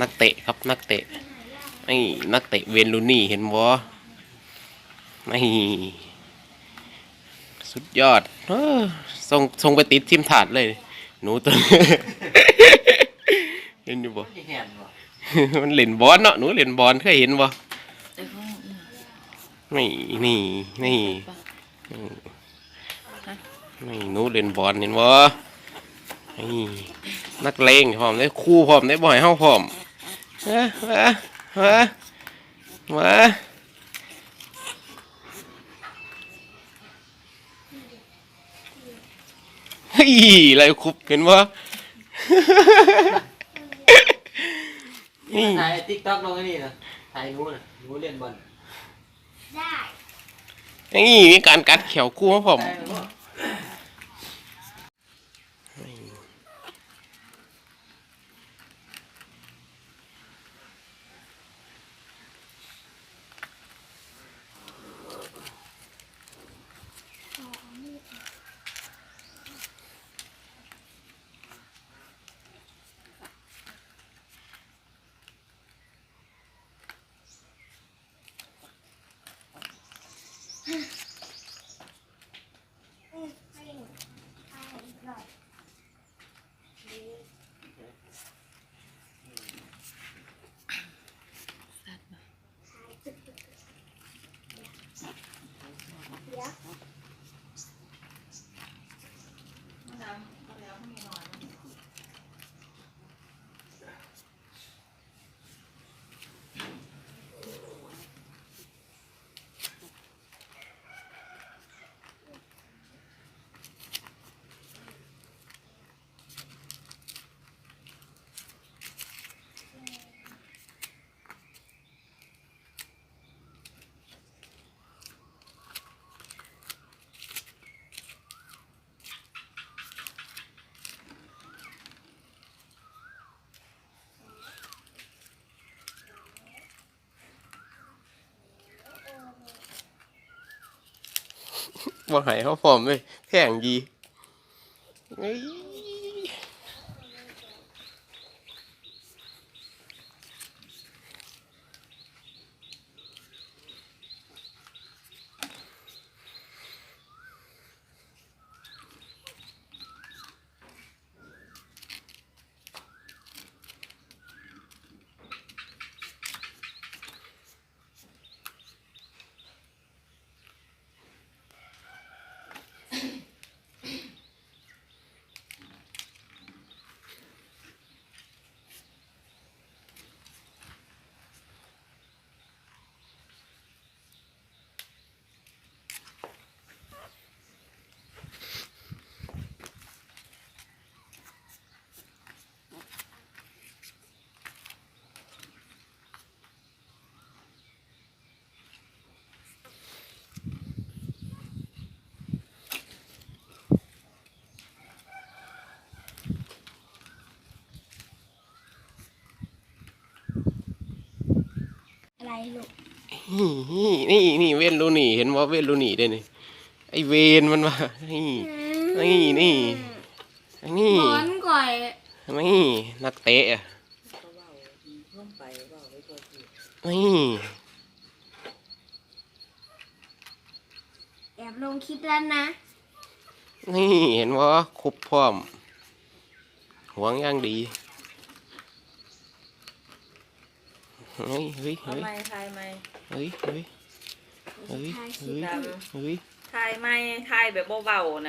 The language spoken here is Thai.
นักเตะครับนักเตะไอ้นักเตะเวนลูนี่เห็นบ่ไม่สุดยอดเออส่งส่งไปติดทีมถาดเลย หนูตัวเห็นอยู่บ่ไม่เห็นวะมันเล่นบอลเนาะหนูเล่นบอลเคยเห็นบ่นี่นี่นี่อืมนี่หนูเล่นบอลเห็นบ่นี่นักเลงพร้อมได้ครู่พร้อมได้บ่อยเฮาพร้อม เอ้อมามามาเฮ้ยอะไรคุบเห็นบ่นี่ถ่ายติ๊กต็อกลงไอ้นี่นะถ่ายหนู้นะหนูเล่นบอลได้นี่มีการกัดแขวคู่มาพร้อม มาให้เขาพร้อมเลยแพงดี ลูกนี่นี่นี่เวนลูนี่ เห็นว่าเวนลูนี่ได้นี่ไอเวนมันว่านี่นี่นี่นี่หมอนก่อยนี่นักเตะอะนี่แอบลงคลิปแล้วนะ นี่เห็นว่าครบพร้อมหวงอย่างดี เฮ้ยเฮ้ยเอาเฮ้ยไม้ทายไม้เฮ้ยเฮ้ยเฮ้ยเฮ้ยเฮ้ยทายไม้ทายแบบเบาๆนะ